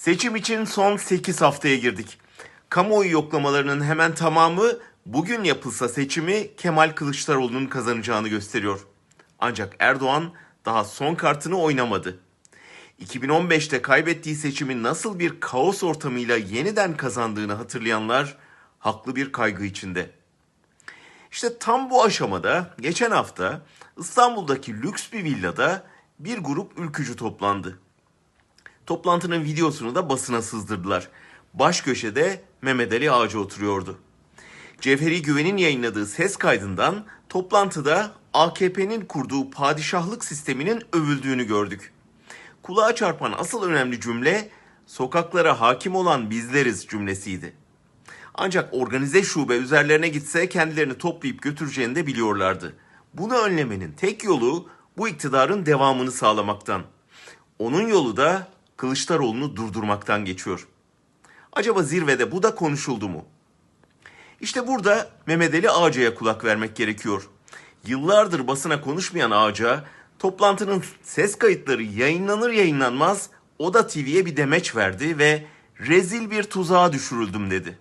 Seçim için son 8 haftaya girdik. Kamuoyu yoklamalarının hemen tamamı bugün yapılsa seçimi Kemal Kılıçdaroğlu'nun kazanacağını gösteriyor. Ancak Erdoğan daha son kartını oynamadı. 2015'te kaybettiği seçimi nasıl bir kaos ortamıyla yeniden kazandığını hatırlayanlar haklı bir kaygı içinde. İşte tam bu aşamada geçen hafta İstanbul'daki lüks bir villada bir grup ülkücü toplandı. Toplantının videosunu da basına sızdırdılar. Baş köşede Mehmet Ali Ağacı oturuyordu. Cevheri Güven'in yayınladığı ses kaydından toplantıda AKP'nin kurduğu padişahlık sisteminin övüldüğünü gördük. Kulağa çarpan asıl önemli cümle sokaklara hakim olan bizleriz cümlesiydi. Ancak organize şube üzerlerine gitse kendilerini toplayıp götüreceğini de biliyorlardı. Bunu önlemenin tek yolu bu iktidarın devamını sağlamaktan. Onun yolu da Kılıçdaroğlu'nu durdurmaktan geçiyor. Acaba zirvede bu da konuşuldu mu? İşte burada Mehmet Ali Ağca'ya kulak vermek gerekiyor. Yıllardır basına konuşmayan Ağca, toplantının ses kayıtları yayınlanır yayınlanmaz Oda TV'ye bir demeç verdi ve rezil bir tuzağa düşürüldüm dedi.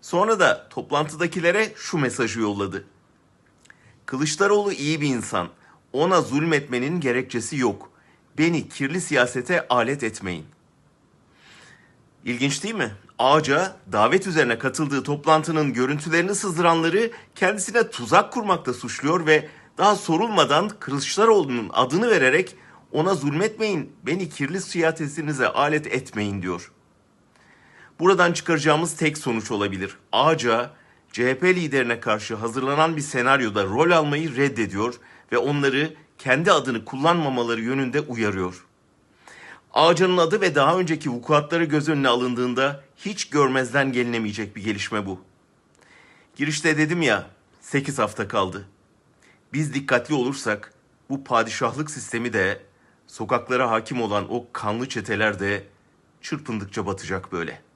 Sonra da toplantıdakilere şu mesajı yolladı. Kılıçdaroğlu iyi bir insan. Ona zulmetmenin gerekçesi yok. Beni kirli siyasete alet etmeyin. İlginç değil mi? Ağaca davet üzerine katıldığı toplantının görüntülerini sızdıranları kendisine tuzak kurmakta suçluyor ve daha sorulmadan Kılıçdaroğlu'nun adını vererek ona zulmetmeyin, beni kirli siyasetinize alet etmeyin diyor. Buradan çıkaracağımız tek sonuç olabilir. Ağaca CHP liderine karşı hazırlanan bir senaryoda rol almayı reddediyor ve onları kendi adını kullanmamaları yönünde uyarıyor. Ağaca'nın adı ve daha önceki vukuatları göz önüne alındığında hiç görmezden gelinemeyecek bir gelişme bu. Girişte dedim ya 8 hafta kaldı. Biz dikkatli olursak bu padişahlık sistemi de sokaklara hakim olan o kanlı çeteler de çırpındıkça batacak böyle.''